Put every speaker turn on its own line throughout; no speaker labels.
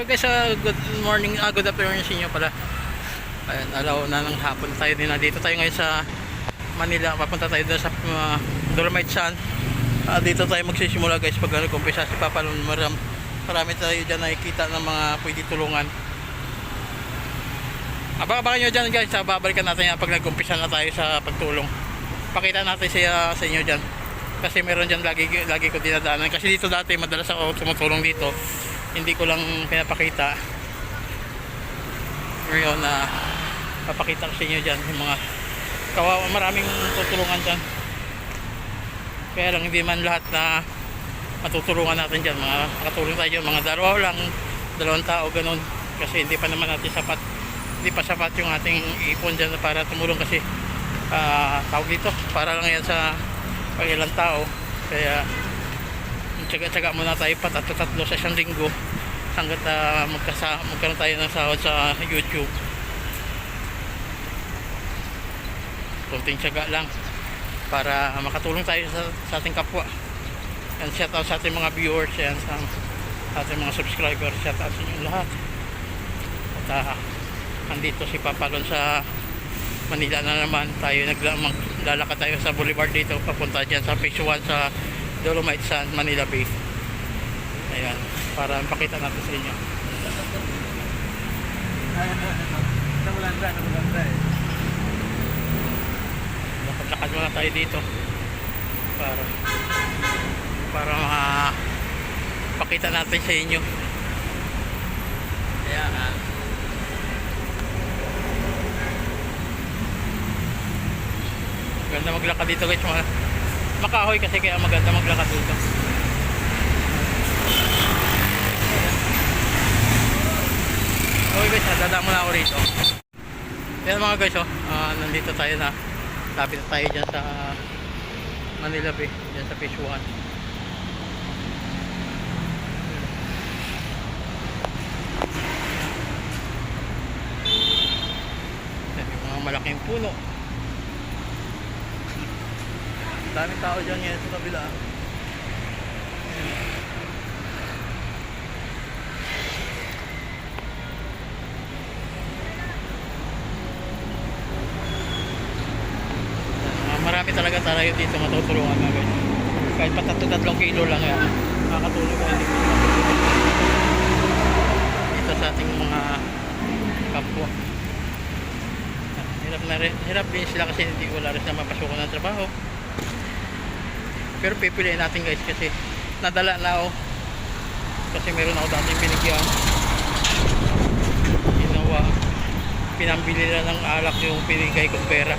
Okay guys, ah, good morning, ah, good afternoon sa inyo pala. Ayan, alaw na ng hapon tayo din. Dito tayo ngayon sa Manila. Papunta tayo doon sa uh, Dolomite Sun. Ah, dito tayo magsisimula guys pag nag-umpisa si Papa Lon. Maram, marami tayo dyan nakikita ng mga pwede tulungan. Abang-abangan nyo dyan guys. Ah, babalikan natin yan pag nag-umpisa na tayo sa pagtulong. Pakita natin siya sa inyo dyan. Kasi meron dyan lagi, lagi ko dinadaanan. Kasi dito dati madalas ako tumutulong dito. Hindi ko lang pinapakita. Ngayon na papakita ko sa inyo dyan yung mga kawawa maraming tutulungan dyan. Kaya lang hindi man lahat na matutulungan natin dyan. Mga makatulong tayo. Mga dalawa lang, dalawang tao ganun. Kasi hindi pa naman natin sapat hindi pa sapat yung ating ipon dyan para tumulong kasi ah, tawag dito para lang yan sa pag ilang tao kaya tsaga-tsaga muna tayo pa tatlo-tatlo sa isang linggo hanggat uh, magkasa, magkaroon tayo ng sahod sa YouTube. Kunting tsaga lang para makatulong tayo sa, sa ating kapwa. Yan shout out sa ating mga viewers yan sa, sa ating mga subscribers shout out sa inyo lahat. At ah, andito si Papalon sa Manila na naman. Tayo naglalakad tayo sa boulevard dito papunta dyan sa phase 1 sa Dolomite Sun, Manila Bay ayan para pakita natin sa inyo
Namulanda, namulanda eh.
muna tayo dito para para pakita natin sa inyo ayan ah. Maganda maglakad dito guys. Mga makahoy kasi kaya maganda maglakad dito. Okay guys, ah, dadaan muna ako rito. Yan mga guys, oh, ah, nandito tayo na. Lapit na tayo dyan sa Manila Bay, dyan sa Fish 1. Yan, yung mga malaking puno. Daming tao dyan ngayon sa kabila. Ah, marami talaga tayo dito matutulungan mga guys. Kahit pa tatlo-tatlong kilo lang yan. Makakatulong ka dito sa ating mga kapwa. Hirap na hirap din sila kasi hindi wala rin na mapasukan ng trabaho. Pero pipiliin natin guys kasi nadala na ako. Kasi meron ako dating binigyan. Ginawa. Pinambili na ng alak yung pinigay kong pera.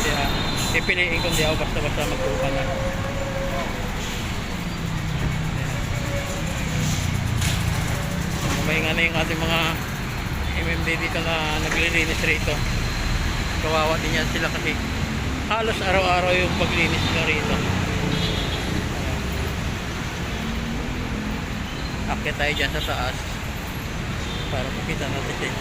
Kaya pipiliin ko hindi ako basta-basta magtulungan na. Mahinga na yung ating mga MMD dito na naglilinis rito. Kawawa din yan sila kasi halos araw-araw yung paglinis nyo rito. Akit tayo dyan sa taas para makita natin siya.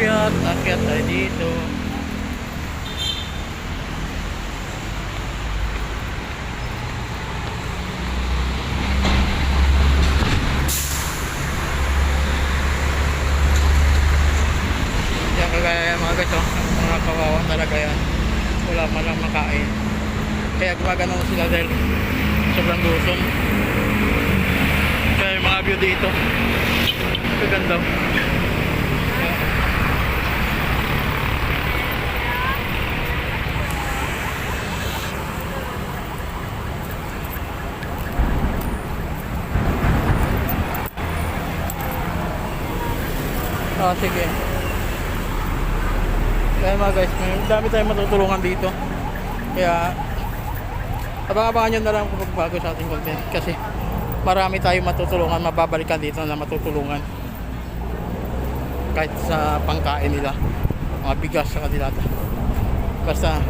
Akyat, akyat tayo dito. Yan kagaya yan mga guys, oh. mga kawawa talaga yan. Wala man lang makain. Kaya gumagano sila dahil sobrang gutom. Kaya yung mga view dito. Kaganda. Ah, sige. Kaya mga guys, may dami tayong matutulungan dito. Kaya abang-abangan nyo na lang kung bago sa ating content kasi marami tayong matutulungan, mababalikan dito na matutulungan. Kahit sa pangkain nila, mga bigas sa dilata. Basta ah.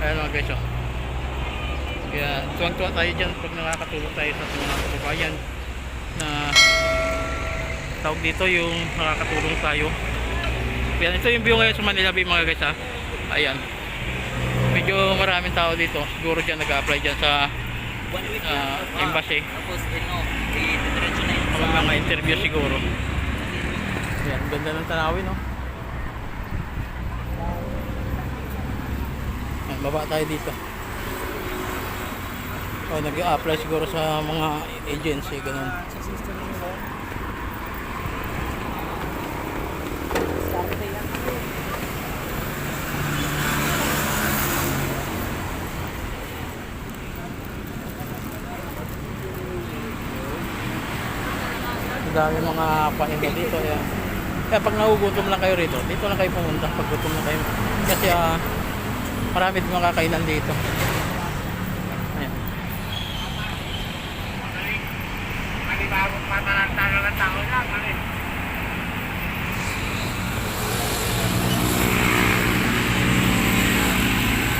Ayan mga guys, oh. Kaya tuwang-tuwa tayo dyan pag nakakatulong tayo sa mga kababayan na tawag dito yung nakakatulong tayo. Yan, ito yung view ngayon sa Manila Bay mga guys ha. Ayan. Medyo maraming tao dito. Siguro dyan nag-apply dyan sa
lang.
embassy.
Tapos, ano, i-diretso na yun
mga
sa...
mga interview siguro. Ayan, ganda ng tanawin no. Ayan, baba tayo dito. Oh, nag-apply siguro sa mga agency ganun. Ang dami mga pahinga dito. Ayan. Kaya pag nagugutom lang kayo rito, dito lang kayo pumunta pag gutom na kayo. Kasi ah, marami din mga kainan dito. Ayan.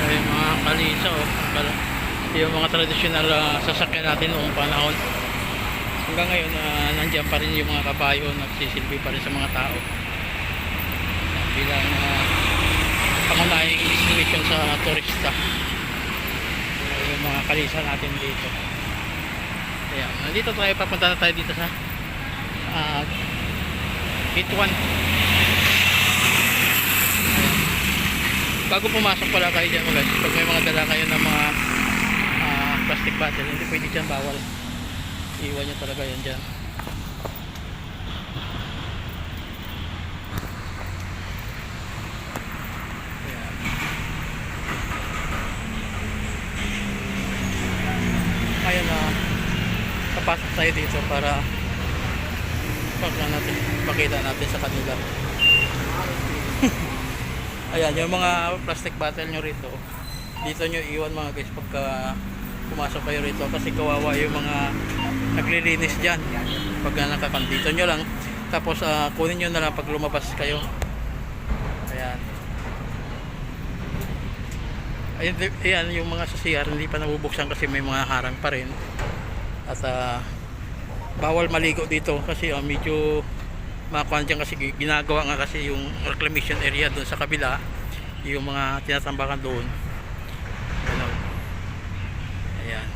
Ay, mga kalisa oh. Yung mga traditional ah, sasakyan natin noong panahon. Hanggang ngayon na nandiyan pa rin yung mga kabayo nagsisilbi pa rin sa mga tao. Bilang uh, pangunahing destination sa turista. Yung mga kalisa natin dito. Ayan, nandito tayo, papunta na tayo dito sa uh, 1. Ayan. Bago pumasok pala kayo dyan guys, pag may mga dala kayo ng mga ah, plastic bottle, hindi pwede dyan bawal. Iwan nyo talaga yan dyan. Ayan. Na kapasok tayo dito para pagka natin, pakita natin sa kanila. Ayan, yung mga plastic bottle nyo rito, dito nyo iwan mga guys pagka pumasok kayo rito kasi kawawa yung mga naglilinis dyan. Pag nakakandito nyo lang. Tapos ah, kunin nyo na lang pag lumabas kayo. Ayan. Ayan, ayan yung mga sa CR hindi pa nabubuksan kasi may mga harang pa rin. At ah, bawal maligo dito kasi ah, medyo makuhan dyan kasi ginagawa nga kasi yung reclamation area doon sa kabila. Yung mga tinatambakan doon Ganun. Ayan.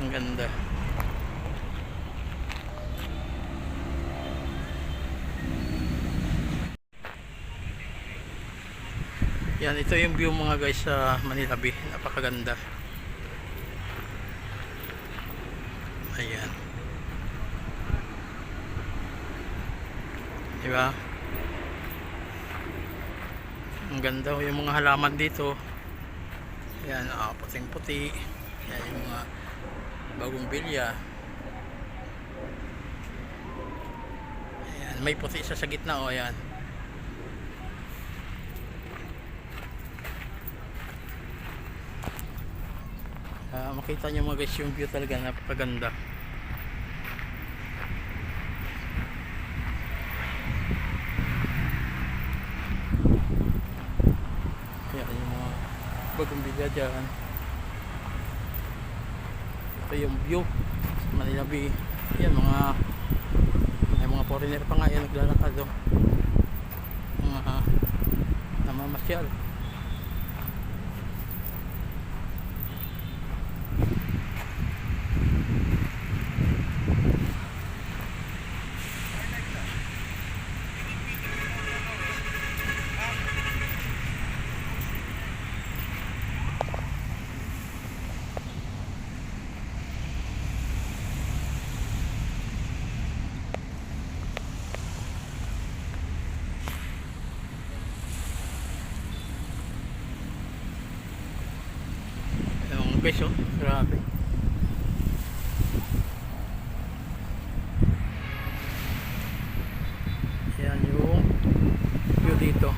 Ang ganda. Yan, ito yung view mga guys sa Manila Bay. Napakaganda. Ayan. Diba? Ang ganda yung mga halaman dito. Yan, ah, puting-puti. Yan yung mga bagong bilya. Ayan, may puti sa gitna oh, ayan. Ah, makita nyo mga guys yung view talaga napakaganda. Yan yung mga bagong bilya dyan. Ito yung view sa Manila Bay. Yan mga may mga foreigner pa nga yan naglalakad oh. Mga uh. Yung mga guys oh, grabe. Yan yung view dito.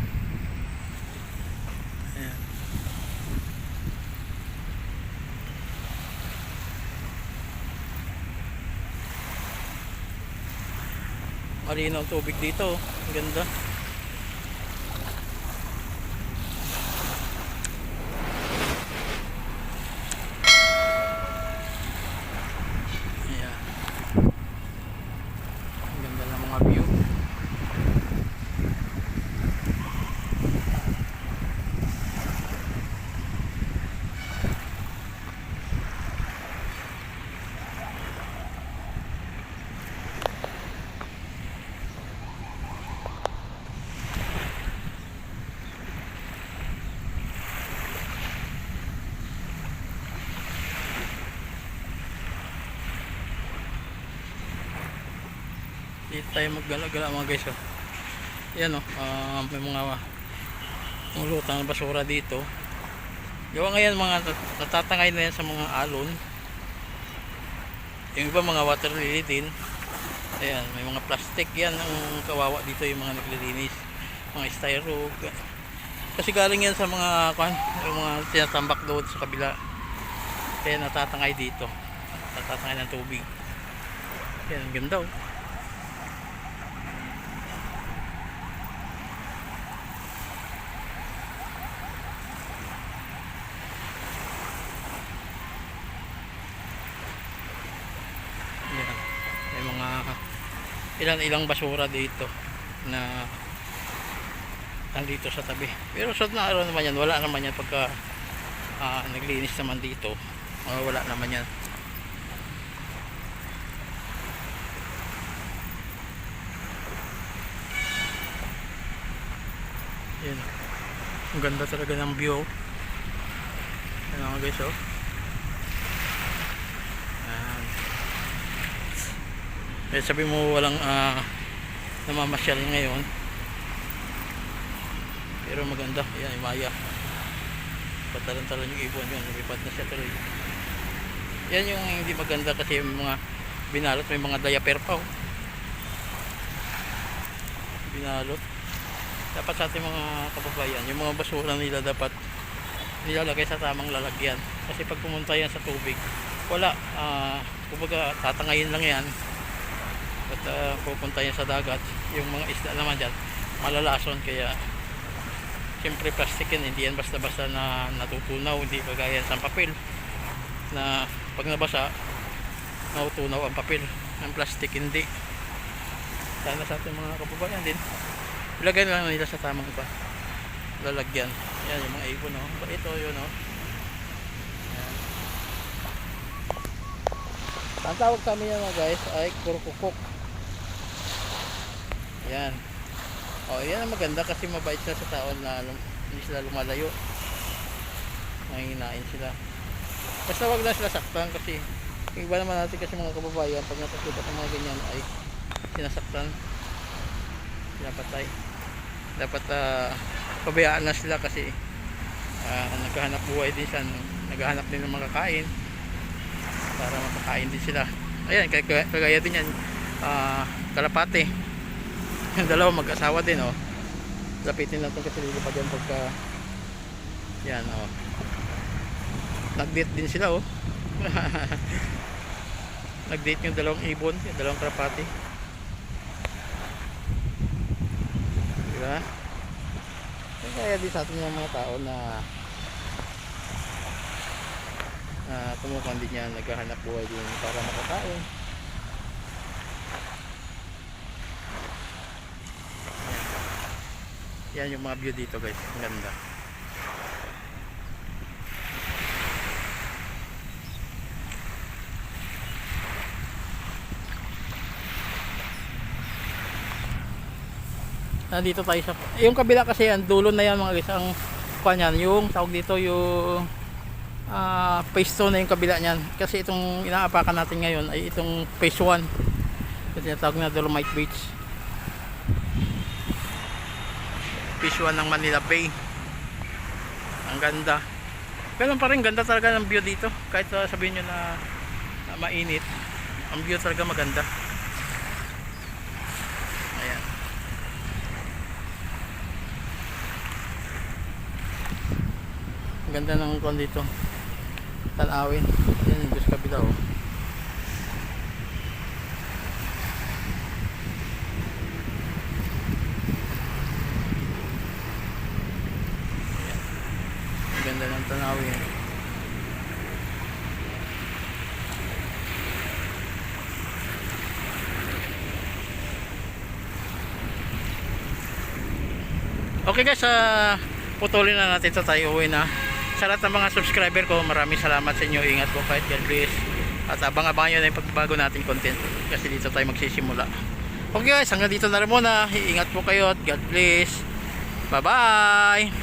Ayan. Malinaw ang tubig dito. oh. Ang ganda. dito tayo maggala-gala mga guys oh. yan oh. Ah, may mga mulutang basura dito. Gawa ngayon mga nat- natatangay na yan sa mga alon. Yung iba mga water lily din. Ayan may mga plastic yan ang kawawa dito yung mga naglilinis. Mga styro kasi galing yan sa mga yung mga tinatambak doon sa kabila. Kaya natatangay dito. Natatangay ng tubig. Yan ang ganda oh Yan. May mga ilan ilang basura dito na nandito sa tabi. Pero sa na araw naman yan, wala naman yan pagka ah, naglinis naman dito. ah, wala naman yan. Yan. Ang ganda talaga ng view. Yan mga guys oh. Kaya sabi mo walang ah, namamasyal ngayon. Pero maganda. Yan, maya. Patalan-talan yung ibon yun. Lumipad na siya tuloy. Yan yung hindi maganda kasi yung mga binalot. May mga diaper pa oh. Binalot. Dapat sa ating mga kababayan, yung mga basura nila dapat nilalagay sa tamang lalagyan. Kasi pag pumunta yan sa tubig, wala. ah kumbaga, tatangayin lang yan at uh, pupunta yan sa dagat. Yung mga isda naman dyan malalason. Kaya siyempre plastic yan hindi yan basta basta na natutunaw hindi kagaya sa papel. Na pag nabasa natutunaw ang papel. Ang plastic hindi. Sana sa ating mga kababayan din. Ilagay lang nila sa tamang iba. Lalagyan. Yan yung mga ibon no? ito yun no? Yan. ang tawag sa amin yan guys ay kurkukuk yan. Oh, yan ang maganda kasi mabait sila sa tao na hindi sila lumalayo. Nanginginain sila. Basta wag lang sila saktan kasi iba naman natin kasi mga kababayan pag nakakita sa mga ganyan ay sinasaktan. Pinapatay. Dapat uh, pabayaan na sila kasi ah, naghahanap buhay din siya. Naghahanap din ng makakain para makakain din sila. Ayan, kagaya, din yan. ah, kalapate yung dalawa mag-asawa din oh. Lapitin natin kasi lilipad yan pagka yan oh. Nag-date din sila oh. Nag-date yung dalawang ibon yung dalawang krapati diba kaya din sa atin yung mga tao na na kumukuha din yan naghahanap buhay din para makakain Yan yung mga view dito guys. Ang ganda. Nandito tayo sa yung kabila kasi yan dulo na yan mga guys ang kanyan yung tawag dito yung ah phase 2 na yung kabila niyan kasi itong inaapakan natin ngayon ay itong phase 1 kasi tawag na Dolomite Beach 1 ng Manila Bay. Ang ganda. Ganun pa rin, ganda talaga ng view dito. Kahit sabihin nyo na, na mainit, ang view talaga maganda. Ayan. Ganda ng kwan dito. Tanawin. Yan yung kabila oh. Ang ganda ng tanawin. Okay guys, uh, putulin na natin ito tayo uwi na. Sa lahat ng mga subscriber ko, maraming salamat sa inyo. Ingat po kahit God bless. At abang-abangan nyo na yung pagbabago nating content. Kasi dito tayo magsisimula. Okay guys, hanggang dito na rin muna. Ingat po kayo at God bless. Bye-bye!